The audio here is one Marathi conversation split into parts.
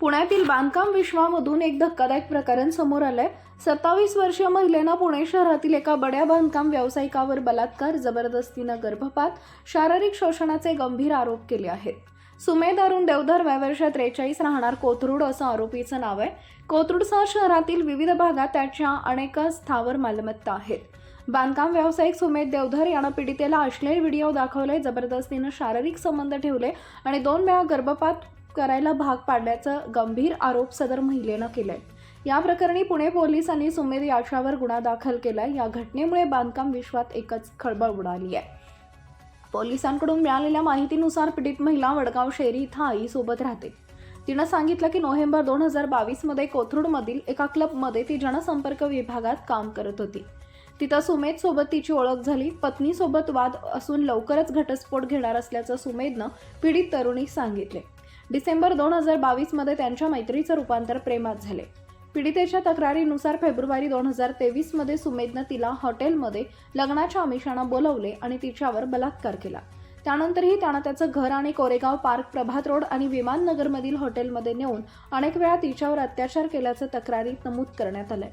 पुण्यातील बांधकाम विश्वामधून एक धक्कादायक प्रकरण समोर आलंय. सत्तावीस वर्षीय महिलेनं पुणे शहरातील एका बड्या बांधकाम व्यावसायिकावर बलात्कार जबरदस्तीनं गर्भपात शारीरिक शोषणाचे गंभीर आरोप केले आहेत. सुमेध अरुण देवधर वयवर्ष त्रेचाळीस राहणार कोथरूड असं आरोपीचं नाव आहे. कोथरूडसह शहरातील विविध भागात त्याच्या अनेक स्थावर मालमत्ता आहेत. बांधकाम व्यावसायिक सुमेध देवधर यानं पीडितेला अश्लील व्हिडिओ दाखवले जबरदस्तीनं शारीरिक संबंध ठेवले आणि दोन वेळा गर्भपात करायला भाग पाडल्याचा गंभीर आरोप सदर महिलेनं केलाय. या प्रकरणी पुणे पोलिसांनी सुमेध याच्यावर गुन्हा दाखल केलाय. या घटनेमुळे बांधकाम विश्वात एकच खळबळ उडाली आहे. पोलिसांकडून मिळालेल्या माहितीनुसार पीडित महिला वडगाव शेरी इथं आईसोबत राहते. तिनं सांगितलं की नोव्हेंबर दोन हजार बावीसमध्ये कोथरूडमधील एका क्लबमध्ये ती जनसंपर्क विभागात काम करत होती. तिथं सुमेध सोबत तिची ओळख झाली. पत्नीसोबत वाद असून लवकरच घटस्फोट घेणार असल्याचं सुमेधनं पीडित तरुणी सांगितले. डिसेंबर दोन हजार बावीसमध्ये त्यांच्या मैत्रीचं रूपांतर प्रेमात झाले. पीडितेच्या तक्रारीनुसार फेब्रुवारी दोन हजार तेवीसमध्ये सुमेधनं तिला हॉटेलमध्ये लग्नाच्या आमिषानं बोलवले आणि तिच्यावर बलात्कार केला. त्यानंतरही त्यानं त्याचं घर आणि कोरेगाव पार्क प्रभात रोड आणि विमाननगरमधील हॉटेलमध्ये नेऊन अनेक वेळा तिच्यावर अत्याचार केल्याचं तक्रारीत नमूद करण्यात आलंय.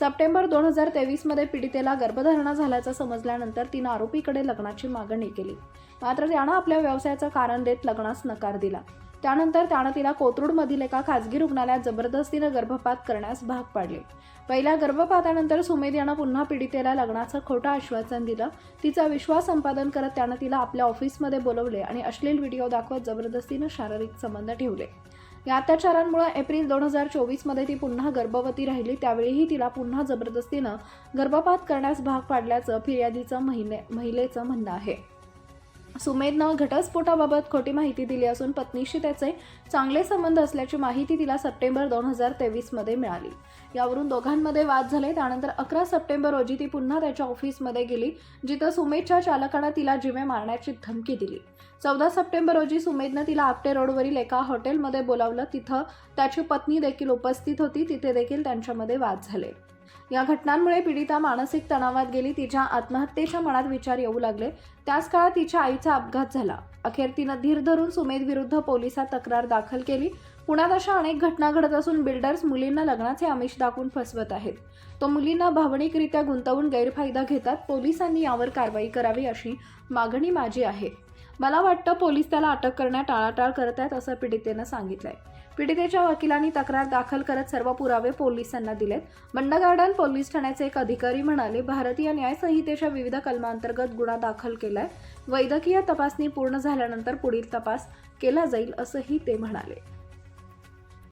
सप्टेंबर दोन हजार तेवीसमध्ये पीडितेला गर्भधारणा झाल्याचं समजल्यानंतर तिनं आरोपीकडे लग्नाची मागणी केली. मात्र त्यानं आपल्या व्यवसायाचं कारण देत लग्नास नकार दिला. त्यानंतर त्यानं तिला कोथरूडमधील एका खाजगी रुग्णालयात जबरदस्तीनं गर्भपात करण्यास भाग पाडले. पहिल्या गर्भपातानंतर सुमेध यानं पुन्हा पीडितेला लग्नाचं खोटं आश्वासन दिलं. तिचा विश्वास संपादन करत त्यानं तिला आपल्या ऑफिसमध्ये बोलवले आणि अश्लील व्हिडिओ दाखवत जबरदस्तीनं शारीरिक संबंध ठेवले. या अत्याचारांमुळे एप्रिल दोन हजार चोवीसमध्ये ती पुन्हा गर्भवती राहिली. त्यावेळीही तिला पुन्हा जबरदस्तीनं गर्भपात करण्यास भाग पाडल्याचं फिर्यादीचं महिने महिलेचं म्हणणं आहे. सुमेधनं घटस्फोटाबाबत खोटी माहिती दिली असून पत्नीशी त्याचे चांगले संबंध असल्याची माहिती तिला सप्टेंबर दोन हजार तेवीसमध्ये मिळाली. यावरून दोघांमध्ये वाद झाले. त्यानंतर अकरा सप्टेंबर रोजी ती पुन्हा त्याच्या ऑफिसमध्ये गेली जिथं सुमेधच्या चालकानं तिला जिवे मारण्याची धमकी दिली. चौदा सप्टेंबर रोजी सुमेधनं तिला आपटे रोडवरील एका हॉटेलमध्ये बोलावलं. तिथं त्याची पत्नी देखील उपस्थित होती. तिथे देखील त्यांच्यामध्ये वाद झाले. या घटनांमुळे पीडिता मानसिक तणावात गेली तिच्या आत्महत्येच्या मनात विचार येऊ लागले. त्याच काळात तिच्या आईचा अपघात झाला. अखेर तिनं धीर धरून सुमेध विरुद्ध पोलिसात तक्रार दाखल केली. पुण्यात अशा अनेक घटना घडत असून बिल्डर्स मुलींना लग्नाचे आमिष दाखवून फसवत आहेत. तो मुलींना भावनिकरित्या गुंतवून गैरफायदा घेतात. पोलिसांनी यावर कारवाई करावी अशी मागणी माझी आहे. मला वाटतं पोलीस त्याला अटक करण्यात टाळाटाळ करत आहेत असं पीडितेनं सांगितलंय. पीडितेच्या वकिलांनी तक्रार दाखल करत सर्व पुरावे पोलिसांना दिलेत. बंड गार्डन पोलीस ठाण्याचे एक अधिकारी म्हणाले भारतीय न्याय संहितेच्या विविध कलमांतर्गत गुन्हा दाखल केलाय. वैद्यकीय तपासणी पूर्ण झाल्यानंतर पुढील तपास केला जाईल असंही ते म्हणाले.